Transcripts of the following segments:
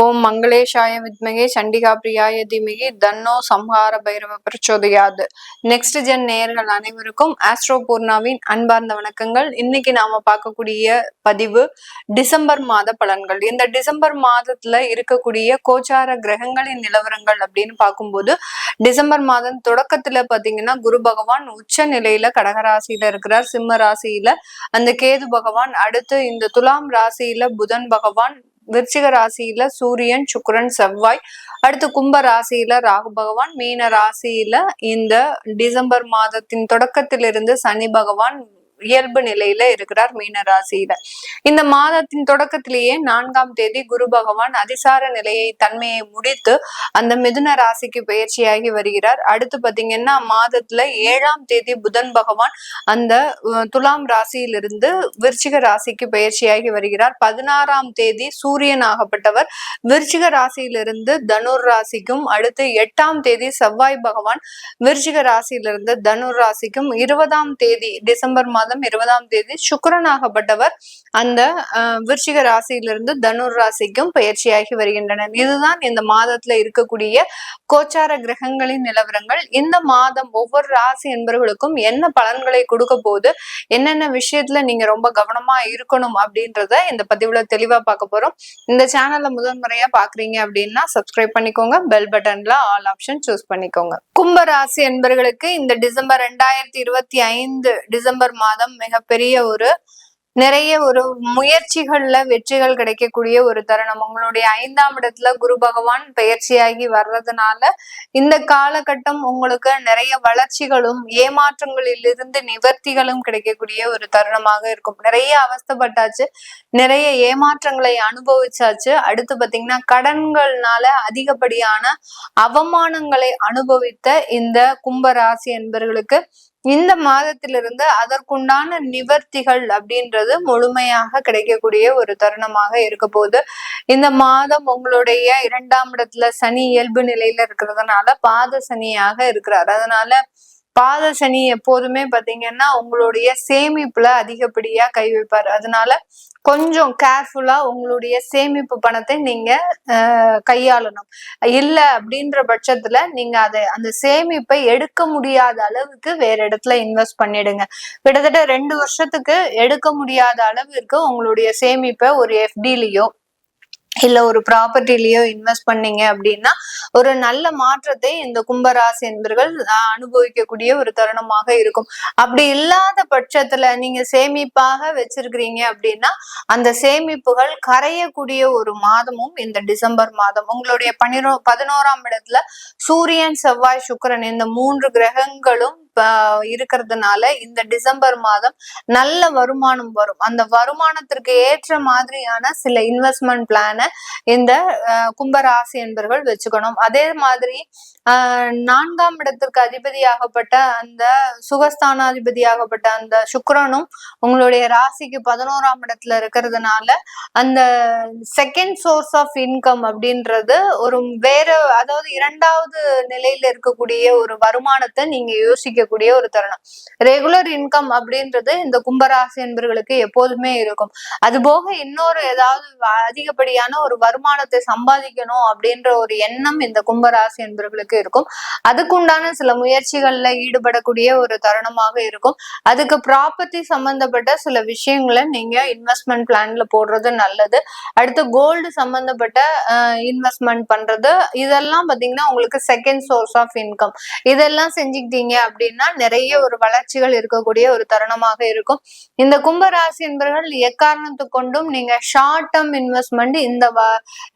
ஓம் மங்களேஷாய வித்மகே சண்டிகா பிரியாய தீமிகி தன்னோ சம்ஹார Bhairava பிரச்சோதையாது. Next gen நேயர்கள் அனைவருக்கும் ஆஸ்ட்ரோ பூர்ணாவின் அன்பார்ந்த வணக்கங்கள். இன்னைக்கு நாம பார்க்கக்கூடிய பதிவு டிசம்பர் மாத பலன்கள். இந்த டிசம்பர் மாதத்துல இருக்கக்கூடிய கோச்சார கிரகங்களின் நிலவரங்கள் அப்படின்னு பார்க்கும்போது டிசம்பர் மாதம் தொடக்கத்துல பாத்தீங்கன்னா குரு பகவான் உச்ச நிலையில கடகராசியில இருக்கிறார். சிம்ம ராசியில அந்த கேது பகவான் அடுத்து இந்த துலாம் ராசியில புதன் பகவான் விருச்சிக ராசியில சூரியன் சுக்கரன் செவ்வாய். அடுத்து கும்ப ராசியில ராகு பகவான் மீன ராசியில இந்த டிசம்பர் மாதத்தின் தொடக்கத்திலிருந்து சனி பகவான் இயல்பு நிலையில இருக்கிறார் மீன ராசியில இந்த மாதத்தின் தொடக்கத்திலேயே நான்காம் தேதி குரு பகவான் அதிசார நிலையை தன்மையை முடித்து அந்த மிதுன ராசிக்கு பயிற்சியாகி வருகிறார். அடுத்து பாத்தீங்கன்னா மாதத்துல ஏழாம் தேதி புதன் பகவான் அந்த துலாம் ராசியிலிருந்து விருச்சிக ராசிக்கு பயிற்சியாகி வருகிறார். பதினாறாம் தேதி சூரியன் ஆகப்பட்டவர். விருச்சிக ராசியிலிருந்து தனுர் ராசிக்கும் அடுத்து எட்டாம் தேதி செவ்வாய் பகவான் விருச்சிக ராசியிலிருந்து தனுர் ராசிக்கும் இருபதாம் தேதி டிசம்பர் மாதம் மாதம் இருபதாம் தேதி சுக்கரனாகப்பட்டவர் அந்த விருச்சிக ராசியிலிருந்து தனுர் ராசிக்கும் பயிற்சியாகி வருகின்றனர். இதுதான் இந்த மாதத்துல இருக்கக்கூடிய கோச்சார கிரகங்களின் நிலவரங்கள். இந்த மாதம் ஒவ்வொரு ராசி என்பவர்களுக்கும் என்ன பலன்களை கொடுக்க போது என்னென்ன விஷயத்துல நீங்க ரொம்ப கவனமா இருக்கணும் அப்படின்றத இந்த பதிவுல தெளிவா பார்க்க போறோம். இந்த சேனல்ல முதன்முறையா பாக்குறீங்க அப்படின்னா சப்ஸ்கிரைப் பண்ணிக்கோங்க. பெல் பட்டன்ல ஆல் ஆப்ஷன் சூஸ் பண்ணிக்கோங்க. கும்ப ராசி என்பர்களுக்கு இந்த டிசம்பர் ரெண்டாயிரத்தி இருபத்தி ஐந்து டிசம்பர் மாதம் மாதம் மிகப்பெரிய ஒரு நிறைய ஒரு முயற்சிகள்ல வெற்றிகள் கிடைக்கக்கூடிய ஒரு தருணம். உங்களுடைய ஐந்தாம் இடத்துல குரு பகவான் பயிற்சியாகி வர்றதுனால இந்த காலகட்டம் உங்களுக்கு நிறைய வளர்ச்சிகளும் ஏமாற்றங்களிலிருந்து நிவர்த்திகளும் கிடைக்கக்கூடிய ஒரு தருணமாக இருக்கும். நிறைய அவஸ்தப்பட்டாச்சு நிறைய ஏமாற்றங்களை அனுபவிச்சாச்சு. அடுத்து பாத்தீங்கன்னா கடன்கள்னால அதிகப்படியான அவமானங்களை அனுபவித்த இந்த கும்பராசி என்பர்களுக்கு இந்த மாதத்திலிருந்து அதற்குண்டான நிவர்த்திகள் அப்படின்றது முழுமையாக கிடைக்கக்கூடிய ஒரு தருணமாக இருக்க போது இந்த மாதம் உங்களுடைய இரண்டாம் இடத்துல சனி இயல்பு நிலையில இருக்கிறதுனால பாத சனியாக இருக்கிறார். அதனால பாத சனி எப்போதுமே பாத்தீங்கன்னா உங்களுடைய சேமிப்புல அதிகப்படியா கை வைப்பார். அதனால கொஞ்சம் கேர்ஃபுல்லா உங்களுடைய சேமிப்பு பணத்தை நீங்க கையாளணும். இல்ல அப்படின்ற பட்சத்துல நீங்க அதை அந்த சேமிப்பை எடுக்க முடியாத அளவுக்கு வேற இடத்துல இன்வெஸ்ட் பண்ணிடுங்க. கிட்டத்தட்ட ரெண்டு வருஷத்துக்கு எடுக்க முடியாத அளவிற்கு உங்களுடைய சேமிப்பை ஒரு எஃப்டிலையோ இல்ல ஒரு ப்ராப்பர்ட்டிலயோ இன்வெஸ்ட் பண்ணீங்க அப்படின்னா ஒரு நல்ல மாற்றத்தை இந்த கும்பராசி என்பர்கள் அனுபவிக்கக்கூடிய ஒரு தருணமாக இருக்கும். அப்படி இல்லாத பட்சத்துல நீங்க சேமிப்பாக வச்சிருக்கிறீங்க அப்படின்னா அந்த சேமிப்புகள் கரையக்கூடிய ஒரு மாதமும் இந்த டிசம்பர் மாதம். உங்களுடைய பனிரோ பதினோராம் இடத்துல சூரியன் செவ்வாய் சுக்கரன் இந்த மூன்று கிரகங்களும் இருக்கிறதுனால இந்த டிசம்பர் மாதம் நல்ல வருமானம் வரும். அந்த வருமானத்திற்கு ஏற்ற மாதிரியான சில இன்வெஸ்ட்மெண்ட் பிளானை இந்த கும்பராசி என்பர்கள் வச்சுக்கணும். அதே மாதிரி நான்காம் இடத்திற்கு அதிபதியாகப்பட்ட அந்த சுகஸ்தானாதிபதியாகப்பட்ட அந்த சுக்கரனும் உங்களுடைய ராசிக்கு பதினோராம் இடத்துல இருக்கிறதுனால அந்த செகண்ட் சோர்ஸ் ஆஃப் இன்கம் அப்படின்றது ஒரு வேற அதாவது இரண்டாவது நிலையில இருக்கக்கூடிய ஒரு வருமானத்தை நீங்க யோசிக்கக்கூடிய ஒரு தருணம். ரெகுலர் இன்கம் அப்படின்றது இந்த கும்பராசி என்பர்களுக்கு எப்போதுமே இருக்கும். அது போக இன்னொரு ஏதாவது அதிகப்படியான ஒரு வருமானத்தை சம்பாதிக்கணும் அப்படின்ற ஒரு எண்ணம் இந்த கும்பராசி என்பர்களுக்கு இருக்கும். அதுக்குண்டான சில முயற்சிகள்ல ஈடுபடக்கூடிய ஒரு தருணமாக இருக்கும். அதுக்கு ப்ராப்பர்ட்டி சம்பந்தப்பட்ட சில விஷயங்களை நீங்க இன்வெஸ்ட்மெண்ட் பிளான்ல போடுறது நல்லது. அடுத்து கோல்டு சம்பந்தப்பட்ட இன்வெஸ்ட்மெண்ட் பண்றது. இதெல்லாம் பாத்தீங்கன்னா உங்களுக்கு செகண்ட் சோர்ஸ் ஆஃப் இன்கம் இதெல்லாம் செஞ்சுக்கிட்டீங்க அப்படின்னு நிறைய ஒரு வளர்ச்சிகள் இருக்கக்கூடிய ஒரு தருணமாக இருக்கும். இந்த கும்பராசி என்பவர்கள் எக்காரணத்து கொண்டும் நீங்க ஷார்ட் டேர்ம் இன்வெஸ்ட்மெண்ட் இந்த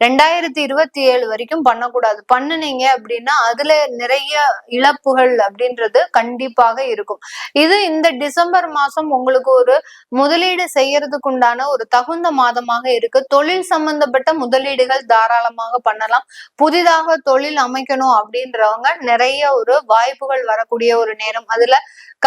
ரெண்டாயிரத்தி இருபத்தி ஏழு வரைக்கும் பண்ணக்கூடாது. பண்ணுனீங்க அப்படின்னா அதுல நிறைய இழப்புகள் அப்படின்றது கண்டிப்பாக இருக்கும். இது இந்த டிசம்பர் மாசம் உங்களுக்கு ஒரு முதலீடு செய்யறதுக்கு உண்டான ஒரு தகுந்த மாதமாக இருக்கு. தொழில் சம்பந்தப்பட்ட முதலீடுகள் தாராளமாக பண்ணலாம். புதிதாக தொழில் அமைக்கணும் அப்படின்றவங்க நிறைய ஒரு வாய்ப்புகள் வரக்கூடிய ஒரு நேரம் அதுல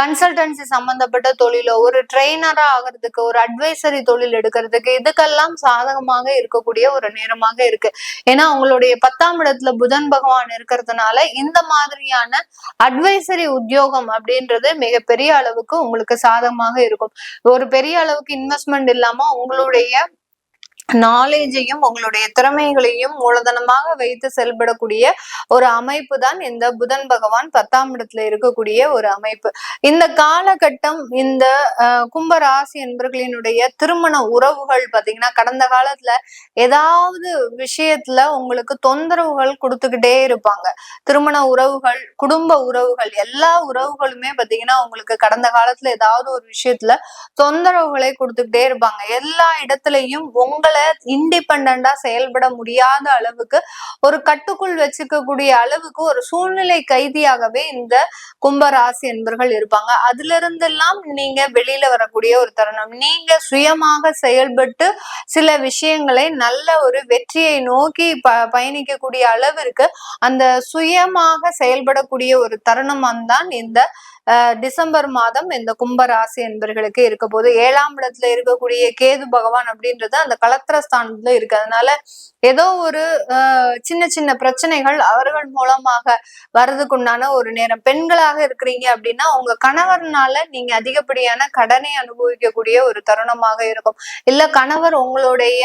கன்சல்டன்சி சம்பந்தப்பட்ட தொழிலோ ஒரு ட்ரெயினரா ஆகிறதுக்கு ஒரு அட்வைசரி தொழில் எடுக்கிறதுக்கு இதுக்கெல்லாம் சாதகமாக இருக்கக்கூடிய ஒரு நேரமாக இருக்கு. ஏன்னா அவங்களுடைய பத்தாம் இடத்துல புதன் பகவான் இருக்கிறதுனால இந்த மாதிரியான அட்வைசரி உத்தியோகம் அப்படின்றது மிகப்பெரிய அளவுக்கு உங்களுக்கு சாதகமாக இருக்கும். ஒரு பெரிய அளவுக்கு இன்வெஸ்ட்மெண்ட் இல்லாம உங்களுடைய நாலேஜையும் உங்களுடைய திறமைகளையும் மூலதனமாக வைத்து செயல்படக்கூடிய ஒரு அமைப்பு தான் இந்த புதன் பகவான் பத்தாம் இடத்துல இருக்கக்கூடிய ஒரு அமைப்பு. இந்த காலகட்டம் இந்த கும்பராசி என்பர்களினுடைய திருமண உறவுகள் பாத்தீங்கன்னா கடந்த காலத்துல ஏதாவது விஷயத்துல உங்களுக்கு தொந்தரவுகள் கொடுத்துக்கிட்டே இருப்பாங்க. திருமண உறவுகள் குடும்ப உறவுகள் எல்லா உறவுகளுமே பாத்தீங்கன்னா உங்களுக்கு கடந்த காலத்துல ஏதாவது ஒரு விஷயத்துல தொந்தரவுகளை கொடுத்துக்கிட்டே இருப்பாங்க. எல்லா இடத்துலயும் உங்களை இண்டிபெண்டா செயல்பட முடியாத அளவுக்கு ஒரு கட்டுக்குள் வச்சுக்கக்கூடிய அளவுக்கு ஒரு சூழ்நிலை கைதியாகவே இந்த கும்பராசி என்பர்கள் இருப்பாங்க. அதுல இருந்தெல்லாம் நீங்க வெளியில வரக்கூடிய ஒரு தருணம். நீங்க சுயமாக செயல்பட்டு சில விஷயங்களை நல்ல ஒரு வெற்றியை நோக்கி ப பயணிக்கக்கூடிய அளவிற்கு அந்த சுயமாக செயல்படக்கூடிய ஒரு தருணம் தான் இந்த டிசம்பர் மாதம் இந்த கும்பராசி என்பர்களுக்கு இருக்க போது ஏழாம் இடத்துல இருக்கக்கூடிய கேது பகவான் அப்படின்றது அந்த கலத்திரஸ்தானத்துல இருக்கு. அதனால ஏதோ ஒரு சின்ன சின்ன பிரச்சனைகள் அவர்கள் மூலமாக வர்றதுக்குண்டான ஒரு நேரம். பெண்களாக இருக்கிறீங்க அப்படின்னா உங்க கணவர்னால நீங்க அதிகப்படியான கடனை அனுபவிக்கக்கூடிய ஒரு தருணமாக இருக்கும். இல்ல கணவர் உங்களுடைய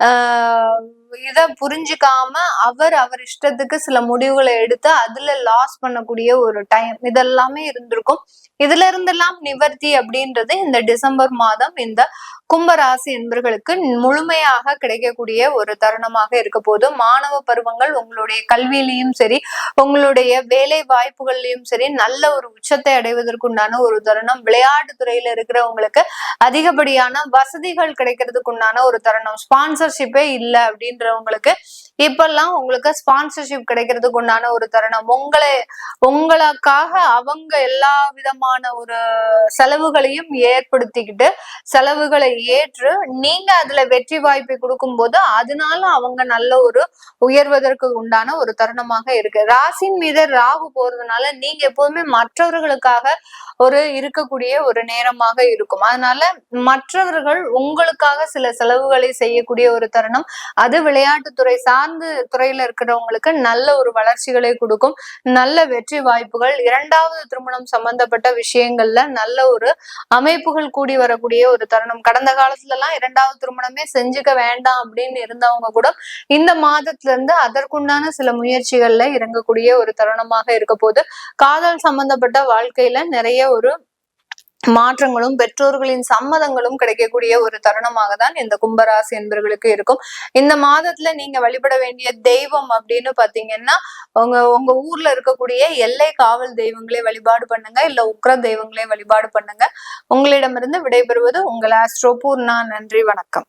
ஆஹ் இதை புரிஞ்சுக்காம அவர் அவர் இஷ்டத்துக்கு சில முடிவுகளை எடுத்து அதுல லாஸ் பண்ணக்கூடிய ஒரு டைம் இதெல்லாமே இருந்திருக்கும். இதுல இருந்தெல்லாம் நிவர்த்தி அப்படின்றது இந்த டிசம்பர் மாதம் இந்த கும்பராசி என்பர்களுக்கு முழுமையாக கிடைக்கக்கூடிய ஒரு தருணமாக இருக்க போது மாணவ பருவங்கள் உங்களுடைய கல்வியிலையும் சரி உங்களுடைய வேலை வாய்ப்புகள்லையும் சரி நல்ல ஒரு உச்சத்தை அடைவதற்குண்டான ஒரு தருணம் விளையாட்டு துறையில இருக்கிறவங்களுக்கு அதிகப்படியான வசதிகள் கிடைக்கிறதுக்குண்டான ஒரு தருணம். ஸ்பான்சர்ஷிப்பே இல்லை அப்படின்றவங்களுக்கு இப்பெல்லாம் உங்களுக்கு ஸ்பான்சர்ஷிப் கிடைக்கிறதுக்கு உண்டான ஒரு தருணம். உங்களை உங்களுக்காக அவங்க எல்லா விதமான ஒரு செலவுகளையும் ஏற்படுத்திக்கிட்டு செலவுகளை ஏற்று நீங்க அதுல வெற்றி வாய்ப்பை கொடுக்கும் போது அதனால அவங்க நல்ல ஒரு உயர்வதற்கு உண்டான ஒரு தருணமாக இருக்கு. ராசின் மீது ராகு போறதுனால நீங்க எப்போதுமே மற்றவர்களுக்காக ஒரு இருக்கக்கூடிய ஒரு நேரமாக இருக்கும். அதனால மற்றவர்கள் உங்களுக்காக சில செலவுகளை செய்யக்கூடிய ஒரு தருணம். அது விளையாட்டுத்துறை சார்ந்து துறையில இருக்கிறவங்களுக்கு நல்ல ஒரு வளர்ச்சிகளை கொடுக்கும் நல்ல வெற்றி வாய்ப்புகள் இரண்டாவது திருமணம் சம்பந்தப்பட்ட விஷயங்கள்ல நல்ல ஒரு அமைப்புகள் கூடி வரக்கூடிய ஒரு தருணம். கடந்த காலத்துல எல்லாம் இரண்டாவது திருமணமே செஞ்சுக்க வேண்டாம் அப்படின்னு இருந்தவங்க கூட இந்த மாதத்துல இருந்து அதற்குண்டான சில முயற்சிகள்ல இறங்கக்கூடிய ஒரு தருணமாக இருக்க போது காதல் சம்பந்தப்பட்ட வாழ்க்கையில நிறைய ஒரு மாற்றங்களும் பெற்றோர்களின் சம்மதங்களும் கிடைக்கக்கூடிய ஒரு தருணமாக தான் இந்த கும்பராசி என்பர்களுக்கு இருக்கும். இந்த மாதத்துல நீங்க வழிபட வேண்டிய தெய்வம் அப்படின்னு பாத்தீங்கன்னா உங்க உங்க ஊர்ல இருக்கக்கூடிய எல்லை காவல் தெய்வங்களே வழிபாடு பண்ணுங்க. இல்ல உக்ர தெய்வங்களே வழிபாடு பண்ணுங்க. உங்களிடமிருந்து விடைபெறுவது உங்கள் ஆஸ்ட்ரோபூர்ணா நன்றி வணக்கம்.